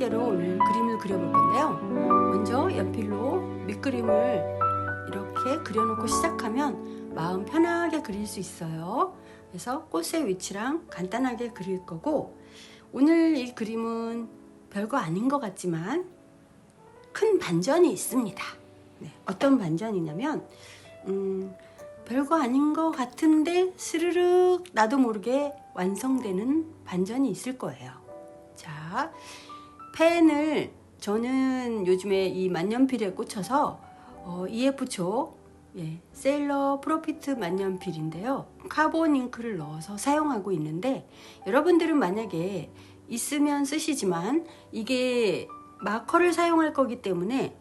단계로 오늘 그림을 그려볼 건데요. 먼저 연필로 밑그림을 이렇게 그려놓고 시작하면 마음 편하게 그릴 수 있어요. 그래서 꽃의 위치랑 간단하게 그릴 거고 오늘 이 그림은 별거 아닌 것 같지만 큰 반전이 있습니다. 네, 어떤 반전이냐면 음, 별거 아닌 것 같은데 스르륵 나도 모르게 완성되는 반전이 있을 거예요. 자, 펜을 저는 요즘에 이 만년필에 꽂혀서 어, EF초 예, 세일러 프로피트 만년필인데요. 카본 잉크를 넣어서 사용하고 있는데 여러분들은 만약에 있으면 쓰시지만 이게 마커를 사용할 거기 때문에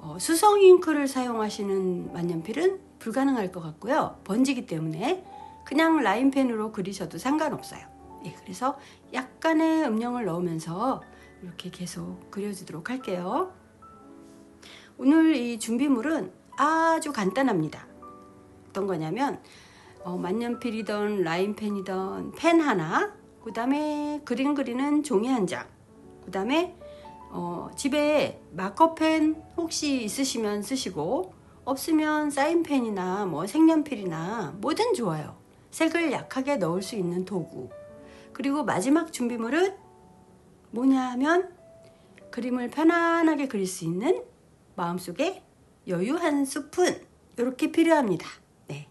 어, 수성 잉크를 사용하시는 만년필은 불가능할 것 같고요. 번지기 때문에 그냥 라인펜으로 그리셔도 상관없어요. 예, 그래서 약간의 음영을 넣으면서 이렇게 계속 그려주도록 할게요. 오늘 이 준비물은 아주 간단합니다. 어떤 거냐면 어, 만년필이던 라인펜이던 펜 하나, 그 다음에 그림 그리는 종이 한 장, 그 다음에 어, 집에 마커펜 혹시 있으시면 쓰시고 없으면 사인펜이나 뭐 색연필이나 뭐든 좋아요. 색을 약하게 넣을 수 있는 도구. 그리고 마지막 준비물은 뭐냐면 그림을 편안하게 그릴 수 있는 마음속에 여유 한 스푼 이렇게 필요합니다. 네.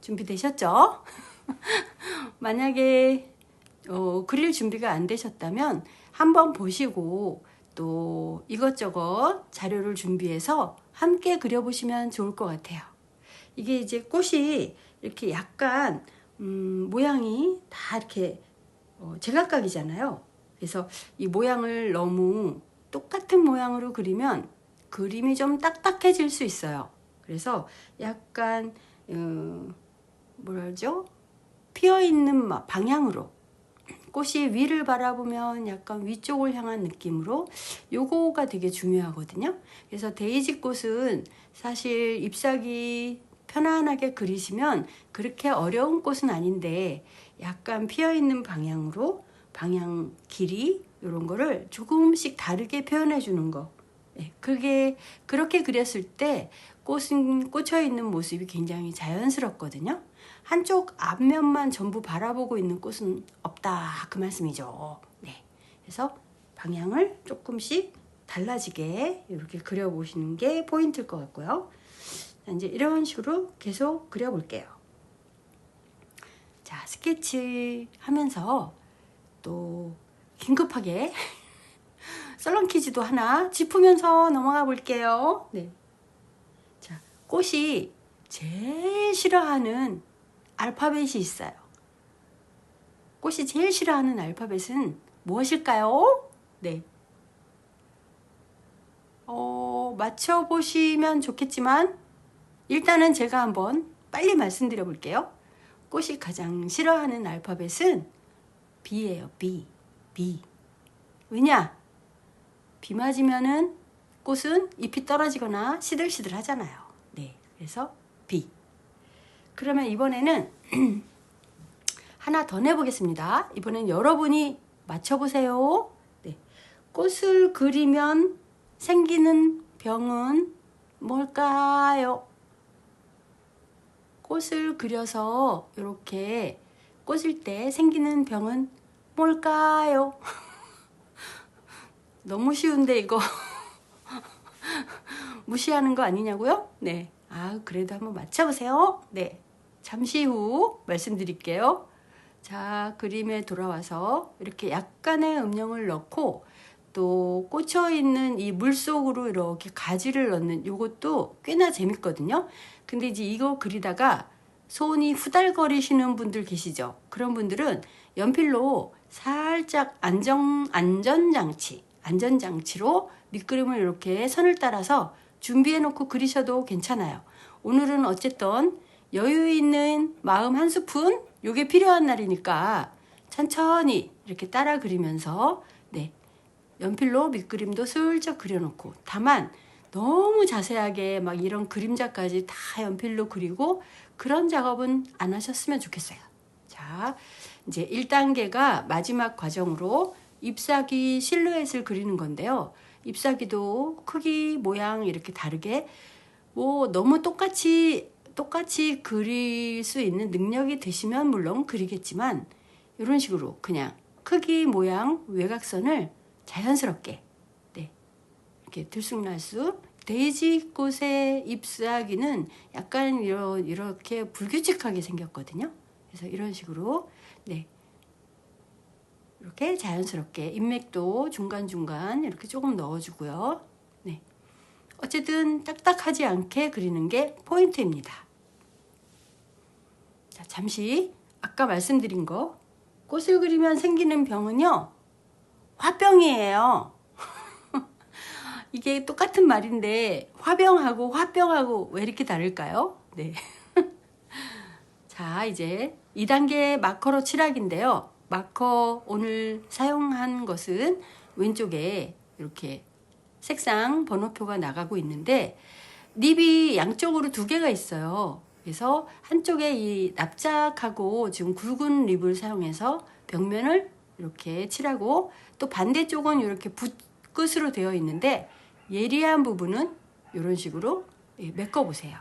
준비되셨죠? 만약에 어, 그릴 준비가 안 되셨다면 한번 보시고 또 이것저것 자료를 준비해서 함께 그려보시면 좋을 것 같아요. 이게 이제 꽃이 이렇게 약간 음, 모양이 다 이렇게 어, 제각각이잖아요. 그래서 이 모양을 너무 똑같은 모양으로 그리면 그림이 좀 딱딱해질 수 있어요. 그래서 약간 어, 뭐라죠? 피어 있는 방향으로 꽃이 위를 바라보면 약간 위쪽을 향한 느낌으로 요거가 되게 중요하거든요. 그래서 데이지 꽃은 사실 잎사귀 편안하게 그리시면 그렇게 어려운 꽃은 아닌데 약간 피어 있는 방향으로 방향 길이 이런 거를 조금씩 다르게 표현해 주는 거. 네, 그게 그렇게 그렸을 때 꽃은 꽂혀 있는 모습이 굉장히 자연스럽거든요. 한쪽 앞면만 전부 바라보고 있는 꽃은 없다 그 말씀이죠. 네. 그래서 방향을 조금씩 달라지게 이렇게 그려보시는 게 포인트일 것 같고요. 자, 이제 이런 식으로 계속 그려볼게요. 자, 스케치 하면서 또 긴급하게 썰렁 퀴즈도 하나 짚으면서 넘어가 볼게요. 네. 자, 꽃이 제일 싫어하는 알파벳이 있어요. 꽃이 제일 싫어하는 알파벳은 무엇일까요? 네. 어, 맞춰보시면 좋겠지만, 일단은 제가 한번 빨리 말씀드려 볼게요. 꽃이 가장 싫어하는 알파벳은 B예요, B. B. 왜냐? 비 맞으면은 꽃은 잎이 떨어지거나 시들시들 하잖아요. 네. 그래서 B. 그러면 이번에는 하나 더 내보겠습니다. 이번엔 여러분이 맞춰보세요. 네. 꽃을 그리면 생기는 병은 뭘까요? 꽃을 그려서 이렇게 꽂을 때 생기는 병은 뭘까요? 너무 쉬운데 이거 무시하는 거 아니냐고요? 네. 아, 그래도 한번 맞춰보세요. 네. 잠시 후 말씀드릴게요. 자, 그림에 돌아와서 이렇게 약간의 음영을 넣고 또 꽂혀 있는 이 물 속으로 이렇게 가지를 넣는 이것도 꽤나 재밌거든요. 근데 이제 이거 그리다가 손이 후달거리시는 분들 계시죠? 그런 분들은 연필로 살짝 안정, 안전장치, 안전장치로 밑그림을 이렇게 선을 따라서 준비해 놓고 그리셔도 괜찮아요. 오늘은 어쨌든 여유 있는 마음 한 스푼 요게 필요한 날이니까 천천히 이렇게 따라 그리면서 네 연필로 밑그림도 슬쩍 그려놓고 다만 너무 자세하게 막 이런 그림자까지 다 연필로 그리고 그런 작업은 안 하셨으면 좋겠어요. 자, 이제 1단계가 마지막 과정으로 잎사귀 실루엣을 그리는 건데요. 잎사귀도 크기, 모양 이렇게 다르게 뭐 너무 똑같이 똑같이 그릴 수 있는 능력이 되시면 물론 그리겠지만 이런 식으로 그냥 크기, 모양, 외곽선을 자연스럽게 네. 이렇게 들쑥날쑥 데이지꽃의 잎사귀는 약간 이러, 이렇게 불규칙하게 생겼거든요. 그래서 이런 식으로 네. 이렇게 자연스럽게 인맥도 중간중간 이렇게 조금 넣어주고요. 네. 어쨌든 딱딱하지 않게 그리는 게 포인트입니다. 자, 잠시 아까 말씀드린 거 꽃을 그리면 생기는 병은요. 화병이에요. 이게 똑같은 말인데 화병하고 화병하고 왜 이렇게 다를까요? 네. 자, 이제 2단계 마커로 칠하기인데요. 마커 오늘 사용한 것은 왼쪽에 이렇게 색상 번호표가 나가고 있는데 립이 양쪽으로 두 개가 있어요. 그래서 한쪽에 이 납작하고 지금 굵은 립을 사용해서 벽면을 이렇게 칠하고 또 반대쪽은 이렇게 붓 끝으로 되어 있는데 예리한 부분은 이런 식으로 예, 메꿔 보세요.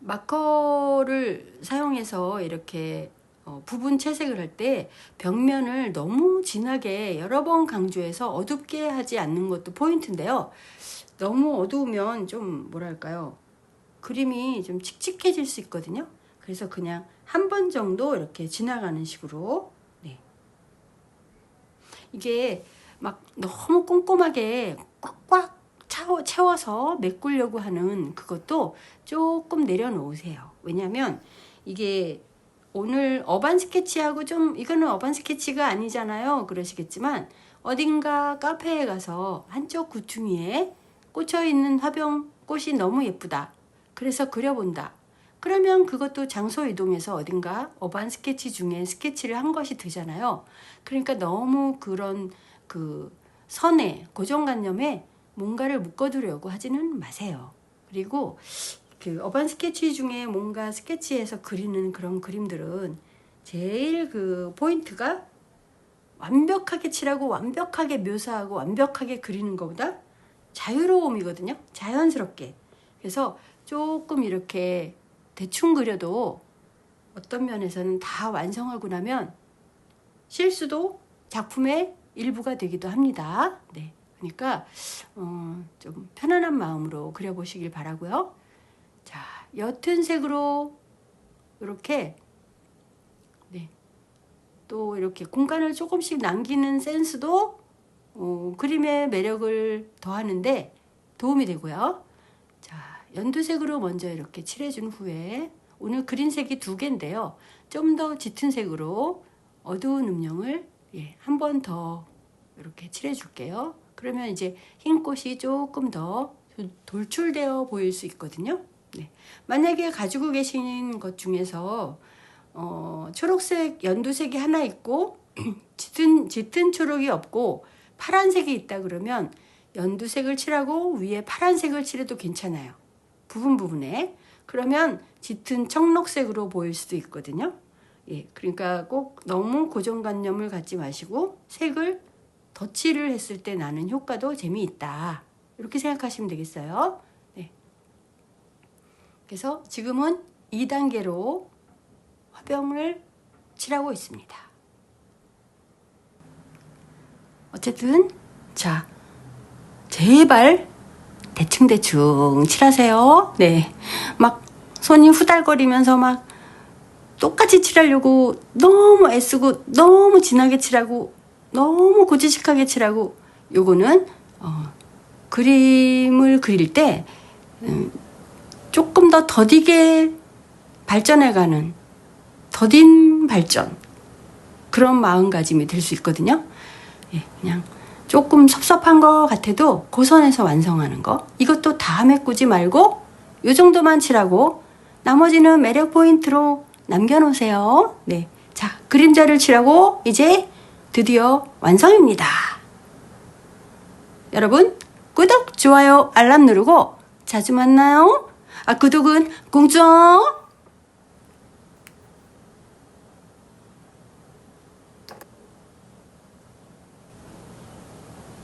마커를 사용해서 이렇게 어, 부분 채색을 할 때 벽면을 너무 진하게 여러 번 강조해서 어둡게 하지 않는 것도 포인트인데요. 너무 어두우면 좀 뭐랄까요. 그림이 좀 칙칙해질 수 있거든요. 그래서 그냥 한 번 정도 이렇게 지나가는 식으로 네. 이게 막 너무 꼼꼼하게 꽉꽉 채워서 메꾸려고 하는 그것도 조금 내려놓으세요. 왜냐하면 이게 오늘 어반 스케치하고 좀 이거는 어반 스케치가 아니잖아요. 그러시겠지만 어딘가 카페에 가서 한쪽 구퉁이에 꽂혀 있는 화병 꽃이 너무 예쁘다. 그래서 그려본다. 그러면 그것도 장소 이동해서 어딘가 어반 스케치 중에 스케치를 한 것이 되잖아요. 그러니까 너무 그런 그 선에 고정관념에 뭔가를 묶어두려고 하지는 마세요. 그리고 그 어반 스케치 중에 뭔가 스케치해서 그리는 그런 그림들은 제일 그 포인트가 완벽하게 칠하고 완벽하게 묘사하고 완벽하게 그리는 것보다 자유로움이거든요. 자연스럽게. 그래서 조금 이렇게 대충 그려도 어떤 면에서는 다 완성하고 나면 실수도 작품의 일부가 되기도 합니다. 네. 그러니까 어, 좀 편안한 마음으로 그려보시길 바라고요. 자, 옅은 색으로 이렇게 네. 또 이렇게 공간을 조금씩 남기는 센스도 어, 그림의 매력을 더하는데 도움이 되고요. 자, 연두색으로 먼저 이렇게 칠해준 후에 오늘 그린 색이 두 개인데요. 좀 더 짙은 색으로 어두운 음영을 예, 한 번 더 이렇게 칠해줄게요. 그러면 이제 흰 꽃이 조금 더 돌출되어 보일 수 있거든요. 네. 만약에 가지고 계신 것 중에서 어, 초록색 연두색이 하나 있고 짙은, 짙은 초록이 없고 파란색이 있다 그러면 연두색을 칠하고 위에 파란색을 칠해도 괜찮아요. 부분 부분에. 그러면 짙은 청록색으로 보일 수도 있거든요. 예, 그러니까 꼭 너무 고정관념을 갖지 마시고 색을 덧칠을 했을 때 나는 효과도 재미있다. 이렇게 생각하시면 되겠어요. 네. 그래서 지금은 2단계로 화병을 칠하고 있습니다. 어쨌든 자 제발 대충대충 칠하세요. 네. 막 손이 후달거리면서 막 똑같이 칠하려고 너무 애쓰고 너무 진하게 칠하고 너무 고지식하게 칠하고 요거는 어, 그림을 그릴 때 음, 조금 더 더디게 발전해가는 더딘 발전 그런 마음가짐이 될 수 있거든요. 예, 그냥 조금 섭섭한 것 같아도 고선에서 완성하는 거 이것도 다 메꾸지 말고 요 정도만 칠하고 나머지는 매력 포인트로 남겨놓으세요. 네, 자 그림자를 칠하고 이제 드디어 완성입니다. 여러분 구독, 좋아요, 알람 누르고 자주 만나요. 아 구독은 공짜.